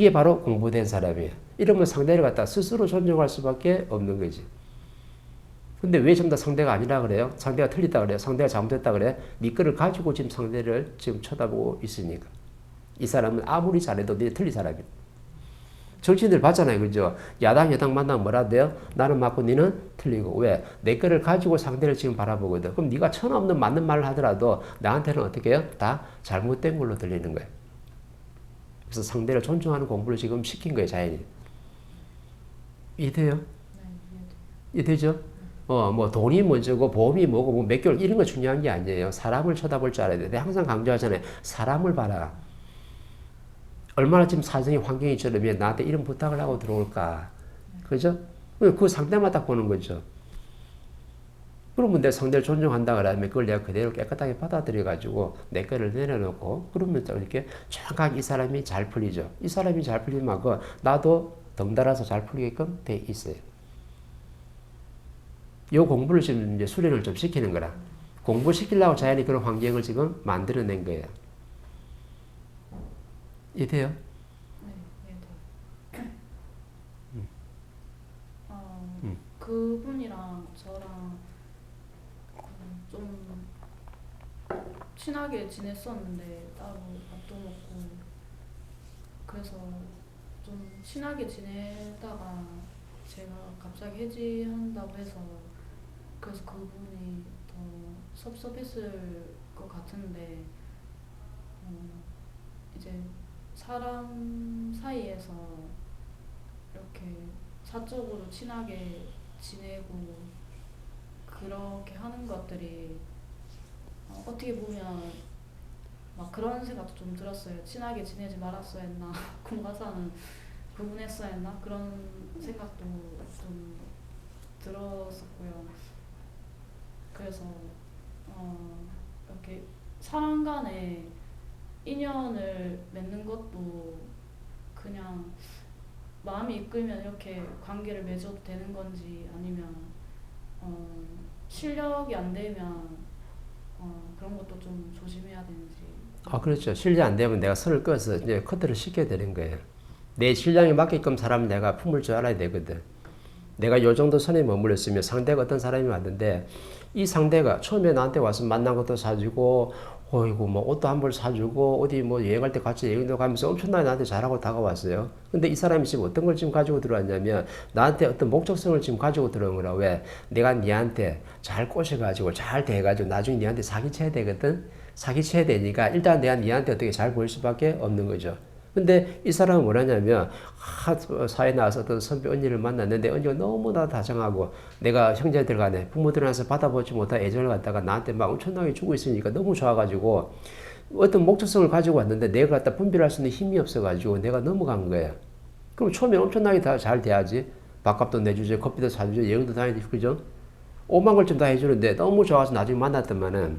이게 바로 공부된 사람이에요. 이러면 상대를 갖다 스스로 존중할 수밖에 없는 거지. 근데 왜 전부 다 상대가 아니라 그래요? 상대가 틀리다 그래요? 상대가 잘못했다 그래? 네 거를 가지고 지금 상대를 지금 쳐다보고 있으니까. 이 사람은 아무리 잘해도 네 틀린 사람이야. 정치인들 봤잖아요. 그죠? 야당, 여당 만나면 뭐라 돼요? 나는 맞고 니는 틀리고. 왜? 내 거를 가지고 상대를 지금 바라보거든. 그럼 네가 천없는 맞는 말을 하더라도 나한테는 어떻게 해요? 다 잘못된 걸로 들리는 거예요. 그래서 상대를 존중하는 공부를 지금 시킨 거예요, 자연이. 이해돼요? 네, 이해되죠? 어, 뭐 돈이 먼저고 보험이 뭐고 뭐 몇 개월 이런 거 중요한 게 아니에요. 사람을 쳐다볼 줄 알아야 돼. 내가 항상 강조하잖아요. 사람을 봐라. 얼마나 지금 사정이 환경이 저러면 나한테 이런 부탁을 하고 들어올까. 그죠? 그 상대마다 보는 거죠. 그러면 내 상대를 존중한다 그러면 그걸 내가 그대로 깨끗하게 받아들여가지고 내 거를 내려놓고 그러면 또 이렇게 정확하게 이 사람이 잘 풀리죠. 이 사람이 잘 풀린 만큼 나도 덩달아서 잘 풀리게끔 돼 있어요. 요 공부를 지금 이제 수련을 좀 시키는 거라. 공부시키려고 자연히 그런 환경을 지금 만들어낸 거예요. 이해돼요? 네, 이해돼요. 어, 음. 그분이랑 저랑 음, 좀 친하게 지냈었는데 따로 밥도 먹고 그래서 좀 친하게 지내다가 제가 갑자기 해지한다고 해서 그래서 그분이 더 섭섭했을 것 같은데 어, 이제 사람 사이에서 이렇게 사적으로 친하게 지내고 그렇게 하는 것들이 어, 어떻게 보면 막 그런 생각도 좀 들었어요. 친하게 지내지 말았어야 했나, 공과사는 구분했어야 했나 그런 생각도 좀 들었었고요. 그래서 어, 이렇게 사람 간에 인연을 맺는 것도 그냥 마음이 이끌면 이렇게 관계를 맺어도 되는 건지 아니면 어, 실력이 안 되면 어, 그런 것도 좀 조심해야 되는지 아, 그렇죠. 실력 안 되면 내가 선을 꺼서 이제 커트를 시켜야 되는 거예요. 내 실력에 맞게끔 사람 내가 품을 줄 알아야 되거든. 내가 요 정도 선에 머물렀으면 상대가 어떤 사람이 왔는데 이 상대가 처음에 나한테 와서 만난 것도 사주고 어이구 뭐 옷도 한 벌 사주고 어디 뭐 여행할 때 같이 여행도 가면서 엄청나게 나한테 잘하고 다가왔어요. 근데 이 사람이 지금 어떤 걸 지금 가지고 들어왔냐면 나한테 어떤 목적성을 지금 가지고 들어온 거라 왜 내가 니한테 잘 꼬셔가지고 잘 대해가지고 나중에 니한테 사기쳐야 되거든. 사기쳐야 되니까 일단 내가 니한테 어떻게 잘 보일 수밖에 없는 거죠. 근데 이 사람은 뭐라냐면 하, 사회 나와서 어떤 선배 언니를 만났는데 언니가 너무나 다정하고 내가 형제들 간에 부모들한테 받아보지 못한 애정을 갖다가 나한테 막 엄청나게 주고 있으니까 너무 좋아가지고 어떤 목적성을 가지고 왔는데 내가 갖다 분별할 수 있는 힘이 없어가지고 내가 넘어간 거예요. 그럼 처음에 엄청나게 다 잘 돼야지. 밥값도 내주죠. 커피도 사주죠. 여행도 다니죠. 그죠? 오만 걸좀다 해주는데 너무 좋아서 나중에 만났더만은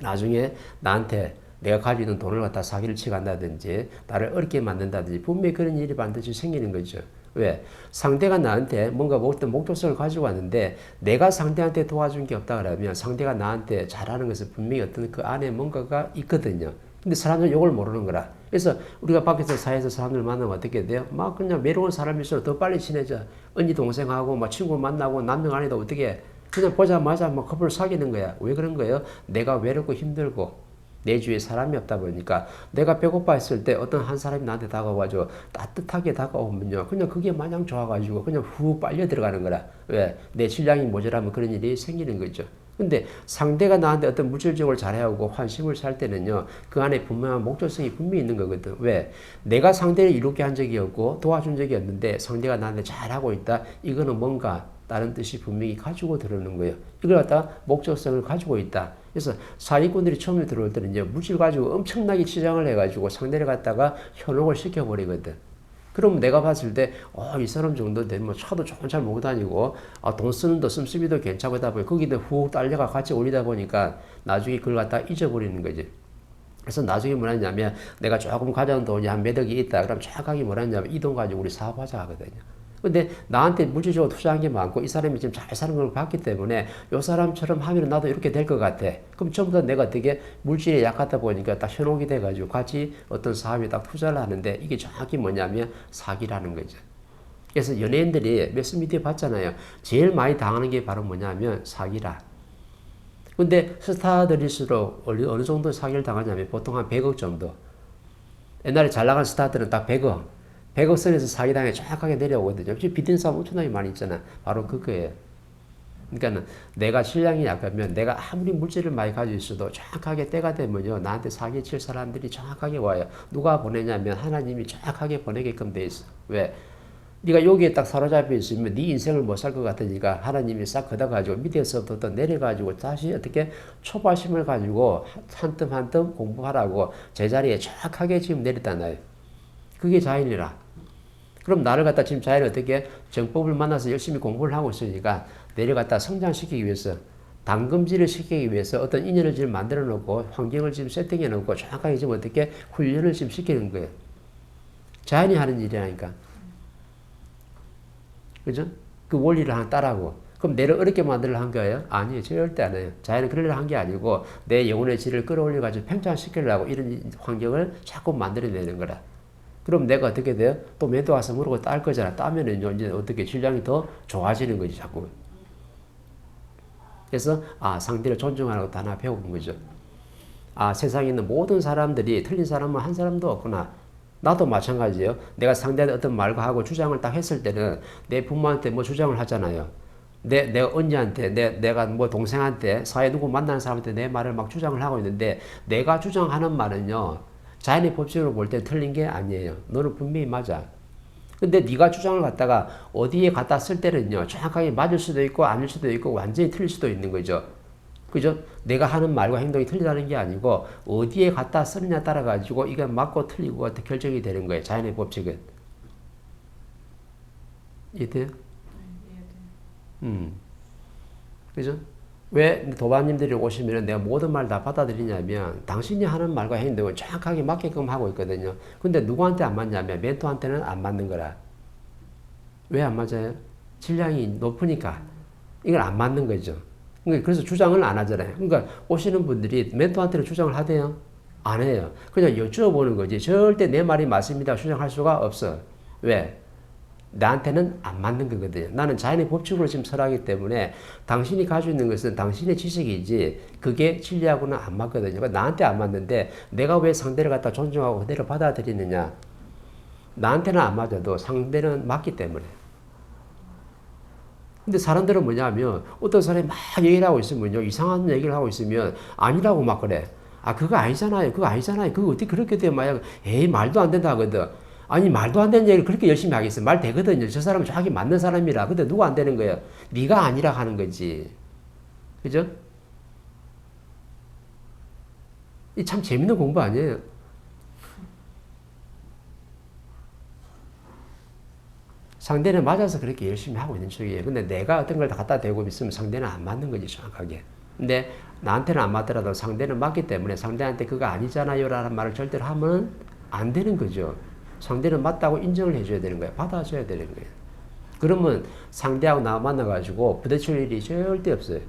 나중에 나한테 내가 가지고 있는 돈을 갖다 사기를 치간다든지 나를 어렵게 만든다든지 분명히 그런 일이 반드시 생기는 거죠. 왜? 상대가 나한테 뭔가 어떤 목적성을 가지고 왔는데 내가 상대한테 도와준 게 없다 그러면 상대가 나한테 잘하는 것은 분명히 어떤 그 안에 뭔가가 있거든요. 근데 사람들은 이걸 모르는 거라. 그래서 우리가 밖에서 사회에서 사람들 만나면 어떻게 돼요? 막 그냥 외로운 사람일수록 더 빨리 친해져. 언니 동생하고 막 친구 만나고 남녀 간에도 어떻게 그냥 보자마자 막 커플 사귀는 거야. 왜 그런 거예요? 내가 외롭고 힘들고 내 주위에 사람이 없다 보니까 내가 배고파 했을 때 어떤 한 사람이 나한테 다가와줘 따뜻하게 다가오면요. 그냥 그게 마냥 좋아가지고 그냥 후 빨려 들어가는 거라. 왜? 내 질량이 모자라면 그런 일이 생기는 거죠. 근데 상대가 나한테 어떤 물질적으로 잘해오고 환심을 살 때는요 그 안에 분명한 목적성이 분명히 있는 거거든. 왜? 내가 상대를 이롭게 한 적이 없고 도와준 적이 없는데 상대가 나한테 잘하고 있다? 이거는 뭔가 다른 뜻이 분명히 가지고 들어오는 거예요. 이걸 갖다 목적성을 가지고 있다. 그래서 사기꾼들이 처음에 들어올 때는 이제 물질 가지고 엄청나게 치장을 해가지고 상대를 갖다가 현혹을 시켜버리거든. 그럼 내가 봤을 때, 어, 이 사람 정도 되면 뭐 차도 조금 잘 모고 다니고, 아, 돈 쓰는 도 씀씀이도 괜찮다 보니, 거기다 훅 딸려가 같이 올리다 보니까 나중에 그걸 갖다 잊어버리는 거지. 그래서 나중에 뭐라냐면 내가 조금 가져온 돈이 한 몇 억이 있다. 그럼 정확하게 뭐라냐면 이 돈 가지고 우리 사업하자 하거든요. 근데 나한테 물질적으로 투자한 게 많고 이 사람이 지금 잘 사는 걸 봤기 때문에 요 사람처럼 하면 나도 이렇게 될 것 같아. 그럼 전부 다 내가 되게 물질에 약하다 보니까 딱 현혹이 돼가지고 같이 어떤 사업에 딱 투자를 하는데 이게 정확히 뭐냐면 사기라는 거죠. 그래서 연예인들이 매스미디어 봤잖아요. 제일 많이 당하는 게 바로 뭐냐면 사기라. 근데 스타들일수록 어느 정도 사기를 당하냐면 보통 한 100억 정도. 옛날에 잘 나간 스타들은 딱 100억. 100억 선에서 사기당해 정확하게 내려오거든요. 지금 비트인 싸움 엄청나게 많이 있잖아. 바로 그거예요. 그러니까는 내가 신량이 약하면 내가 아무리 물질을 많이 가지고 있어도 정확하게 때가 되면요. 나한테 사기 칠 사람들이 정확하게 와요. 누가 보내냐면 하나님이 정확하게 보내게끔 돼 있어. 왜? 네가 여기에 딱 사로잡혀 있으면 네 인생을 못 살 것 같으니까 하나님이 싹 걷어가지고 밑에서부터 내려가지고 다시 어떻게 초바심을 가지고 한 뜸 한 뜸 공부하라고 제자리에 정확하게 지금 내렸다 나요. 그게 자연이라. 그럼 나를 갖다 지금 자연이 어떻게 정법을 만나서 열심히 공부를 하고 있으니까 내려갔다 성장시키기 위해서 당금질을 시키기 위해서 어떤 인연을 지금 만들어 놓고 환경을 지금 세팅해 놓고 정확하게 지금 어떻게 훈련을 지금 시키는 거예요. 자연이 하는 일이라니까. 그죠? 그 원리를 하나 따라고. 그럼 내를 어렵게 만들려 한 거예요? 아니에요. 절대 안 해요. 자연은 그러려 한 게 아니고 내 영혼의 질을 끌어올려가지고 팽창시키려고 이런 환경을 자꾸 만들어내는 거라. 그럼 내가 어떻게 돼요? 또 매도 와서 모르고 딸 거잖아. 따면은 이제 어떻게 질량이 더 좋아지는 거지, 자꾸. 그래서, 아, 상대를 존중하는 것도 하나 배우는 거죠. 아, 세상에 있는 모든 사람들이 틀린 사람은 한 사람도 없구나. 나도 마찬가지예요. 내가 상대한테 어떤 말과 하고 주장을 딱 했을 때는 내 부모한테 뭐 주장을 하잖아요. 내, 내가 언니한테, 내, 내가 뭐 동생한테, 사회 누구 만나는 사람한테 내 말을 막 주장을 하고 있는데 내가 주장하는 말은요. 자연의 법칙으로 볼 때 틀린 게 아니에요. 너는 분명히 맞아. 근데 네가 주장을 갖다가 어디에 갖다 쓸 때는요. 정확하게 맞을 수도 있고 아닐 수도 있고 완전히 틀릴 수도 있는 거죠. 그죠? 내가 하는 말과 행동이 틀리다는 게 아니고 어디에 갖다 쓰느냐 따라 가지고 이게 맞고 틀리고 결정이 되는 거예요. 자연의 법칙은. 이해돼요? 네. 음. 그죠? 왜 도반님들이 오시면 내가 모든 말 다 받아들이냐면 당신이 하는 말과 행동을 정확하게 맞게끔 하고 있거든요. 근데 누구한테 안 맞냐면 멘토한테는 안 맞는 거라. 왜 안 맞아요? 질량이 높으니까 이걸 안 맞는 거죠. 그러니까 그래서 주장을 안 하잖아요. 그러니까 오시는 분들이 멘토한테는 주장을 하대요? 안 해요. 그냥 여쭤보는 거지. 절대 내 말이 맞습니다. 주장할 수가 없어. 왜? 나한테는 안 맞는 거거든요. 나는 자연의 법칙으로 지금 설하기 때문에 당신이 가지고 있는 것은 당신의 지식이지 그게 진리하고는 안 맞거든요. 그러니까 나한테 안 맞는데 내가 왜 상대를 갖다 존중하고 그대로 받아들이느냐. 나한테는 안 맞아도 상대는 맞기 때문에. 근데 사람들은 뭐냐면 어떤 사람이 막 얘기를 하고 있으면요. 이상한 얘기를 하고 있으면 아니라고 막 그래. 아, 그거 아니잖아요. 그거 아니잖아요. 그거 어떻게 그렇게 돼요? 막 에이, 말도 안 된다 하거든. 아니 말도 안 되는 얘기를 그렇게 열심히 하겠어. 말 되거든요. 저 사람은 자기 맞는 사람이라. 근데 누가 안 되는 거예요? 네가 아니라 하는 거지. 그죠? 이 참 재밌는 공부 아니에요? 상대는 맞아서 그렇게 열심히 하고 있는 쪽이에요. 근데 내가 어떤 걸 다 갖다 대고 있으면 상대는 안 맞는 거지, 정확하게. 근데 나한테는 안 맞더라도 상대는 맞기 때문에 상대한테 그거 아니잖아요 라는 말을 절대로 하면 안 되는 거죠. 상대는 맞다고 인정을 해줘야 되는 거예요. 받아줘야 되는 거예요. 그러면 상대하고 나 만나가지고 부딪힐 일이 절대 없어요.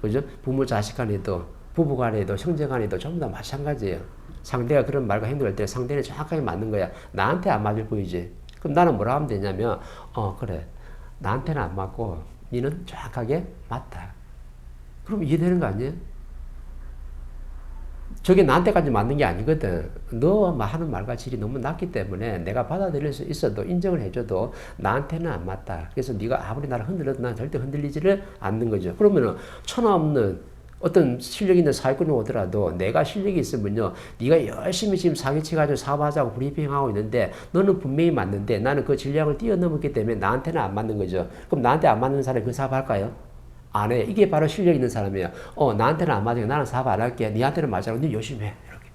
그죠? 부모 자식 간에도, 부부 간에도, 형제 간에도 전부 다 마찬가지예요. 상대가 그런 말과 행동할 때 상대는 정확하게 맞는 거야. 나한테 안 맞을 보이지? 그럼 나는 뭐라 하면 되냐면, 어, 그래. 나한테는 안 맞고, 니는 정확하게 맞다. 그럼 이해되는 거 아니에요? 저게 나한테까지 맞는 게 아니거든. 너 하는 말과 질이 너무 낮기 때문에 내가 받아들일 수 있어도 인정을 해줘도 나한테는 안 맞다. 그래서 네가 아무리 나를 흔들어도 난 절대 흔들리지를 않는 거죠. 그러면은 천하 없는 어떤 실력 있는 사회꾼이 오더라도 내가 실력이 있으면요. 네가 열심히 지금 사기치가지고 사업하자고 브리핑하고 있는데 너는 분명히 맞는데 나는 그 질량을 뛰어넘었기 때문에 나한테는 안 맞는 거죠. 그럼 나한테 안 맞는 사람이 그 사업할까요? 안 해. 이게 바로 실력 있는 사람이에요. 어, 나한테는 안 맞으니까 나는 사업 안 할게. 니한테는 맞아고 니 열심히 해. 이렇게.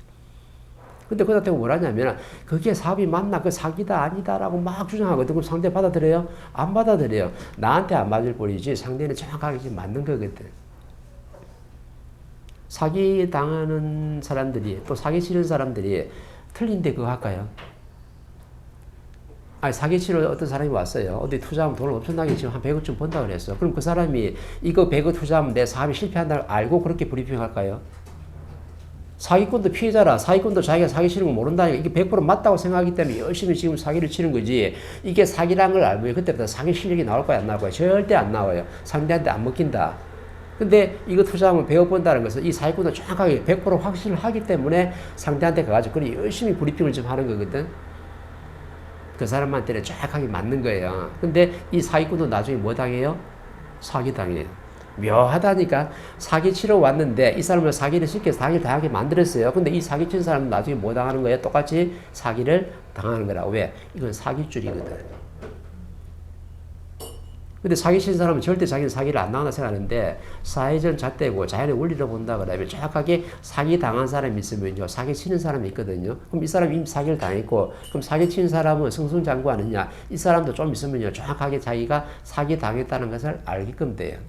근데 그다 대고 뭐라냐면 그게 사업이 맞나 그 사기다 아니다라고 막 주장하거든. 그럼 상대 받아들여요? 안 받아들여요. 나한테 안 맞을 뿐이지 상대는 정확하게 지금 맞는 거거든. 사기 당하는 사람들이 또 사기 치는 사람들이 틀린데 그거 할까요? 아니 사기치러 어떤 사람이 왔어요. 어디 투자하면 돈을 엄청나게 지금 한 100억쯤 번다 그랬어. 그럼 그 사람이 이거 100억 투자하면 내 사업이 실패한다는 걸 알고 그렇게 브리핑 할까요? 사기꾼도 피해자라. 사기꾼도 자기가 사기 치는 거 모른다니까. 이게 100% 맞다고 생각하기 때문에 열심히 지금 사기를 치는 거지. 이게 사기라는 걸 알면 그때부터 사기 실력이 나올 거야 안 나올 거야? 절대 안 나와요. 상대한테 안 먹힌다. 근데 이거 투자하면 100억 번다는 것은 이 사기꾼도 정확하게 100% 확신을 하기 때문에 상대한테 가가지고 그래 열심히 브리핑을 좀 하는 거거든 그 사람한테는 정확하게 맞는 거예요 근데 이 사기꾼도 나중에 뭐 당해요? 사기 당해요 묘하다니까 사기 치러 왔는데 이 사람을 사기를 시켜서 사기를 당하게 만들었어요. 근데 이 사기 친 사람은 나중에 뭐 당하는 거예요? 똑같이 사기를 당하는 거라. 왜? 이건 사기줄이거든. 근데 사기 친 사람은 절대 자기는 사기를 안 당한다 생각하는데 사회적 잣대고 자연의 원리로 본다 그러면 정확하게 사기 당한 사람이 있으면요. 사기 치는 사람이 있거든요. 그럼 이 사람이 이미 사기를 당했고 그럼 사기 친 사람은 승승장구하느냐? 이 사람도 좀 있으면요. 정확하게 자기가 사기 당했다는 것을 알게끔 돼요